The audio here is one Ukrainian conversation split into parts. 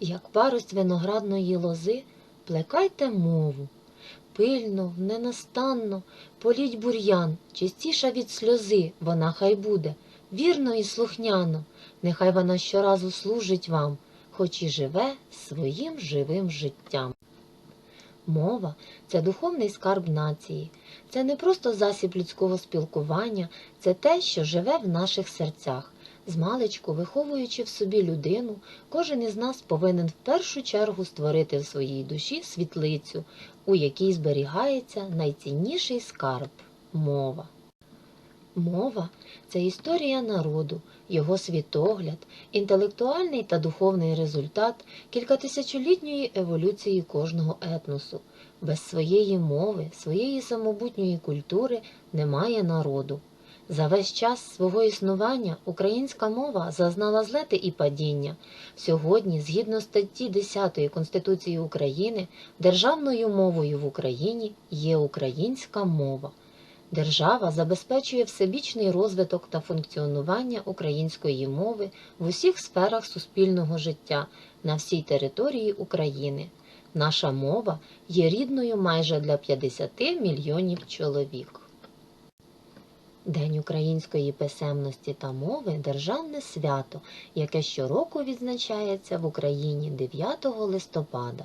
як парость виноградної лози, плекайте мову. Пильно, ненастанно, політь бур'ян, чистіша від сльози вона хай буде, вірно і слухняно, нехай вона щоразу служить вам, хоч і живе своїм живим життям. Мова це духовний скарб нації, це не просто засіб людського спілкування, це те, що живе в наших серцях. Змалечку, виховуючи в собі людину, кожен із нас повинен в першу чергу створити в своїй душі світлицю, у якій зберігається найцінніший скарб мова. Мова це історія народу, його світогляд, інтелектуальний та духовний результат кількатисячолітньої еволюції кожного етносу. Без своєї мови, своєї самобутньої культури немає народу. За весь час свого існування українська мова зазнала злети і падіння. Сьогодні, згідно статті 10 Конституції України, державною мовою в Україні є українська мова. Держава забезпечує всебічний розвиток та функціонування української мови в усіх сферах суспільного життя на всій території України. Наша мова є рідною майже для 50 мільйонів чоловік. День української писемності та мови державне свято, яке щороку відзначається в Україні 9 листопада.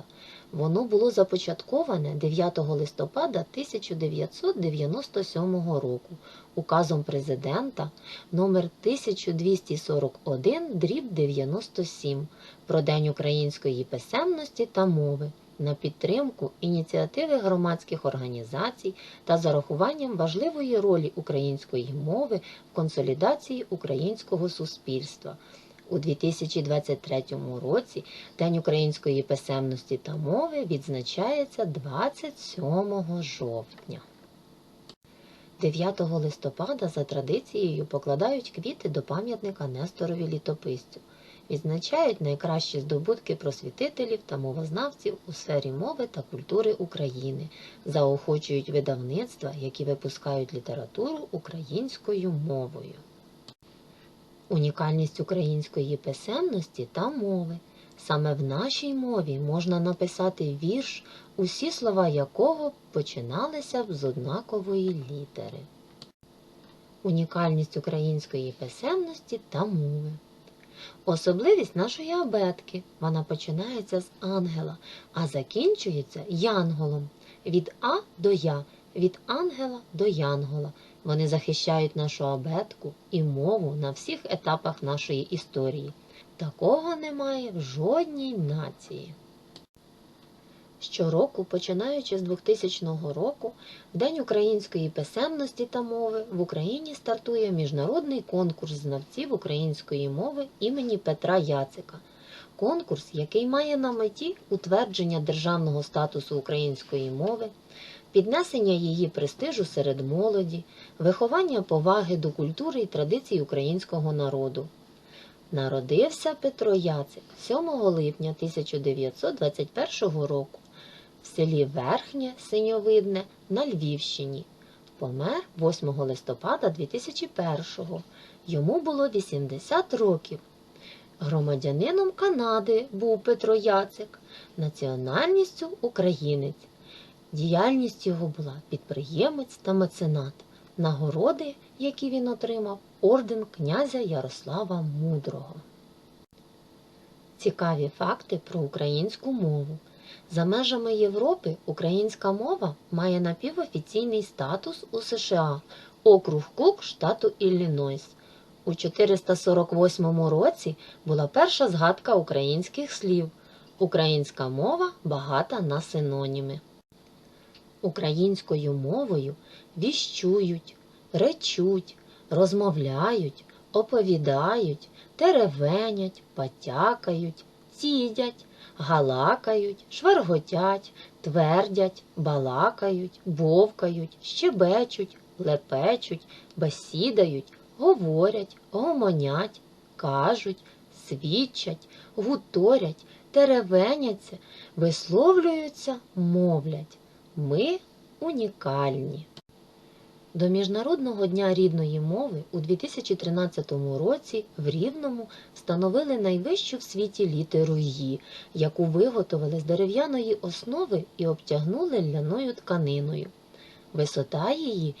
Воно було започатковане 9 листопада 1997 року указом президента номер 1241 дріб 97 про День української писемності та мови на підтримку ініціативи громадських організацій та з урахуванням важливої ролі української мови в консолідації українського суспільства. У 2023 році День української писемності та мови відзначається 27 жовтня. 9 листопада за традицією покладають квіти до пам'ятника Несторові літописцю. Відзначають найкращі здобутки просвітителів та мовознавців у сфері мови та культури України, заохочують видавництва, які випускають літературу українською мовою. Унікальність української писемності та мови. Саме в нашій мові можна написати вірш, усі слова якого починалися б з однакової літери. Унікальність української писемності та мови. Особливість нашої абетки. Вона починається з ангела, а закінчується янголом. Від А до Я, від ангела до янгола. Вони захищають нашу абетку і мову на всіх етапах нашої історії. Такого немає в жодній нації. Щороку, починаючи з 2000 року, в День української писемності та мови в Україні стартує міжнародний конкурс знавців української мови імені Петра Яцика. Конкурс, який має на меті утвердження державного статусу української мови, піднесення її престижу серед молоді, виховання поваги до культури і традицій українського народу. Народився Петро Яцик 7 липня 1921 року в селі Верхнє Синьовидне на Львівщині. Помер 8 листопада 2001-го. Йому було 80 років. Громадянином Канади був Петро Яцик, національністю українець. Діяльність його була підприємець та меценат. Нагороди, які він отримав, орден князя Ярослава Мудрого. Цікаві факти про українську мову. За межами Європи українська мова має напівофіційний статус у США, округ Кук штату Іллінойс. У 448 році була перша згадка українських слів. Українська мова багата на синоніми. Українською мовою віщують, речуть, розмовляють, оповідають, теревенять, потякають, цідять, галакають, шварготять, твердять, балакають, бовкають, щебечуть, лепечуть, бесідають, говорять, гомонять, кажуть, свідчать, гуторять, теревеняться, висловлюються, мовлять. Ми унікальні. До Міжнародного дня рідної мови у 2013 році в Рівному встановили найвищу в світі літеру «Ї», яку виготовили з дерев'яної основи і обтягнули ляною тканиною. Висота її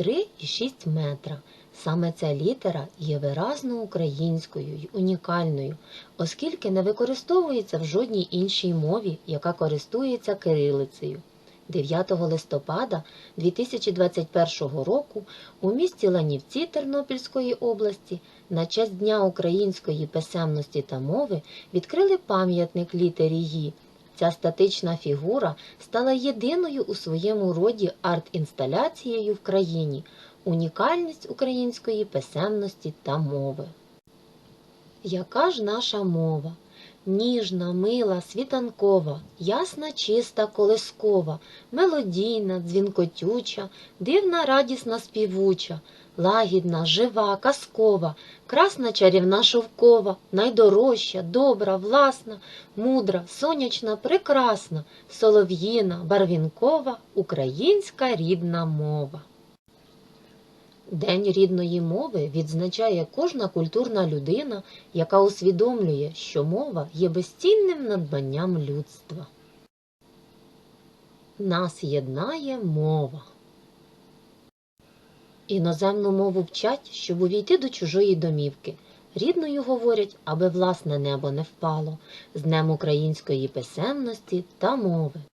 3,6 метра. Саме ця літера є виразно українською й унікальною, оскільки не використовується в жодній іншій мові, яка користується кирилицею. 9 листопада 2021 року у місті Ланівці Тернопільської області на честь Дня української писемності та мови відкрили пам'ятник літері «Ї». Ця статична фігура стала єдиною у своєму роді арт-інсталяцією в країні, унікальність української писемності та мови. Яка ж наша мова? Ніжна, мила, світанкова, ясна, чиста, колискова, мелодійна, дзвінкотюча, дивна, радісна, співуча, лагідна, жива, казкова, красна, чарівна, шовкова, найдорожча, добра, власна, мудра, сонячна, прекрасна, солов'їна, барвінкова, українська рідна мова. День рідної мови відзначає кожна культурна людина, яка усвідомлює, що мова є безцінним надбанням людства. Нас єднає мова. Іноземну мову вчать, щоб увійти до чужої домівки. Рідною говорять, аби власне небо не впало, з Днем української писемності та мови.